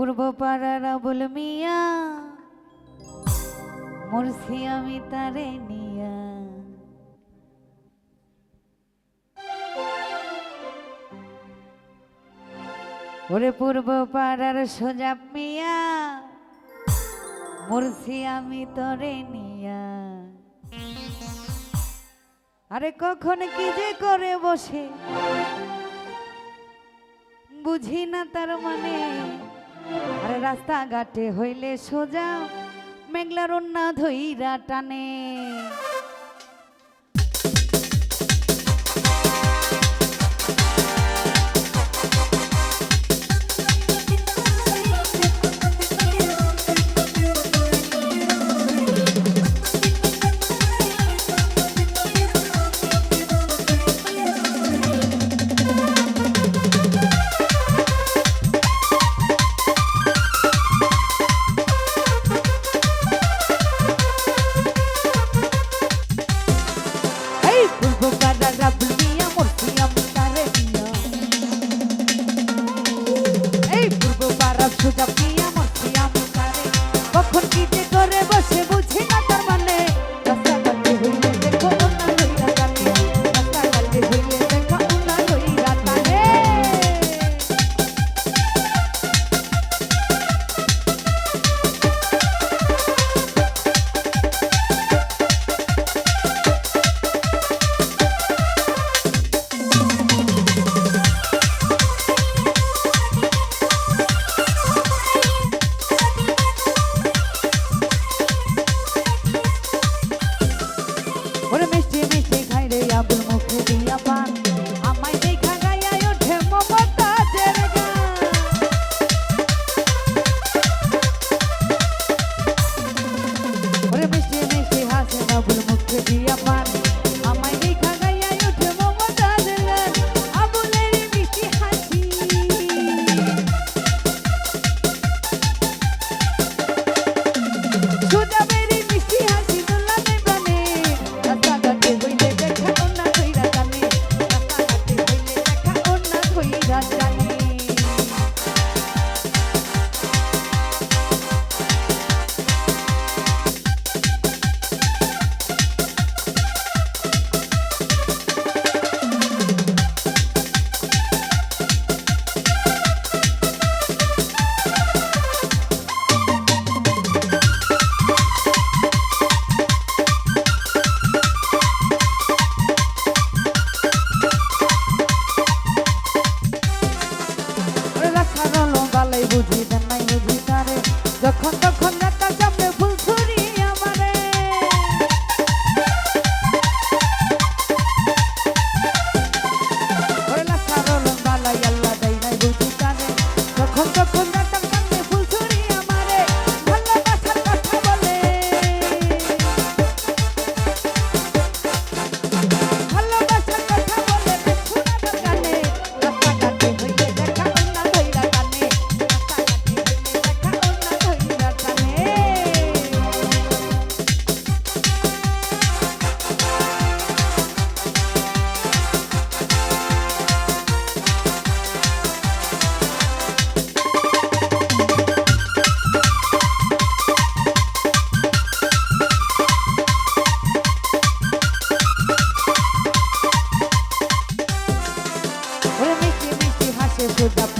পূর্ব পাড়ার আবুল মিয়া। মরছি আমি তারে নিয়া। ওরে পূর্ব পাড়ার সোজা মিয়া মরছি আমি তরে নিয়া। আরে কখন কি যে করে বসে, বুঝি না তার মানে আরে রাস্তাঘাটে হইলে সোজা মেঘলার অন্যা ধইরা টানে। But should have